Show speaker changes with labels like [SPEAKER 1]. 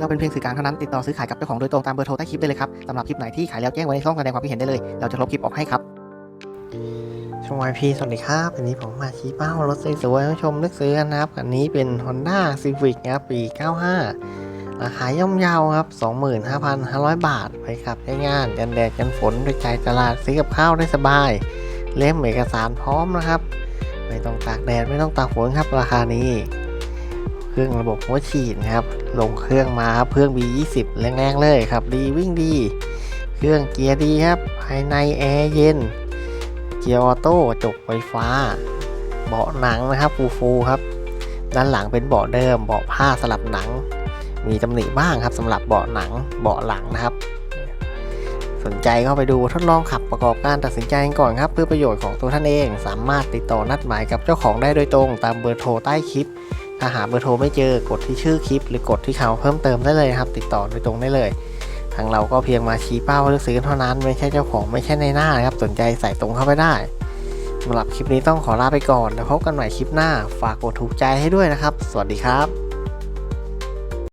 [SPEAKER 1] เราเป็นเพียงสื่อกลางเท่านั้นติดต่อซื้อขายกับเจ้าของโดยตรงตามเบอร์โทรใต้คลิปได้เลยครับสำหรับคลิปไหนที่ขายแล้วแจ้งไว้ในช่องแสดงความคิดเห็นได้เลย เราจะลบคลิปออกให้ครับช่วงวพีสวัสดีครับวันนี้ผมมาชี้เป้ารถสวยๆให้ผู้ชมนึกซื้อนะครับอันนี้เป็น Honda Civic นะครับปี 95 ราคาย่อมเยาวครับ 25,500 บาท ไปขับใช้งานกันแดดกันฝนด้วยใจตลาดซื้อกับข้าวได้สบาย เล่มเอกสารพร้อมนะครับ ไม่ต้องตากแดด ไม่ต้องตากฝนครับราคานี้ เครื่องระบบหัวฉีดนะครับ ลงเครื่องมาครับเครื่อง B20 แรงๆเลยครับ ดีวิ่งดี เครื่องเกียร์ดีครับ ภายในแอร์เย็น เกียร์ออโต้จกไฟฟ้า เบาะหนังนะครับฟูฟูๆครับ ด้านหลังเป็นเบาะเดิม เบาะผ้าสลับหนัง มีตำหนิบ้างครับสำหรับเบาะหนังเบาะหลังนะครับ สนใจเข้าไปดูทดลองขับประกอบการตัดสินใจก่อนครับเพื่อประโยชน์ของตัวท่านเอง สามารถติดต่อนัดหมายกับเจ้าของได้โดยตรง ตามเบอร์โทรใต้คลิป ถ้าหาเบอร์โทรไม่เจอกดที่ชื่อคลิป หรือกดที่เขาเพิ่มเติมได้เลยครับ ติดต่อโดยตรงได้เลย ทางเราก็เพียงมาชี้เป้าเลือกซื้อกันเท่านั้น ไม่ใช่เจ้าของไม่ใช่ในหน้านะครับ สนใจใส่ตรงเข้าไปได้สำหรับคลิปนี้ต้องขอลาไปก่อนแล้วพบกันใหม่คลิปหน้า ฝากกดถูกใจให้ด้วยนะครับ สวัสดีครับ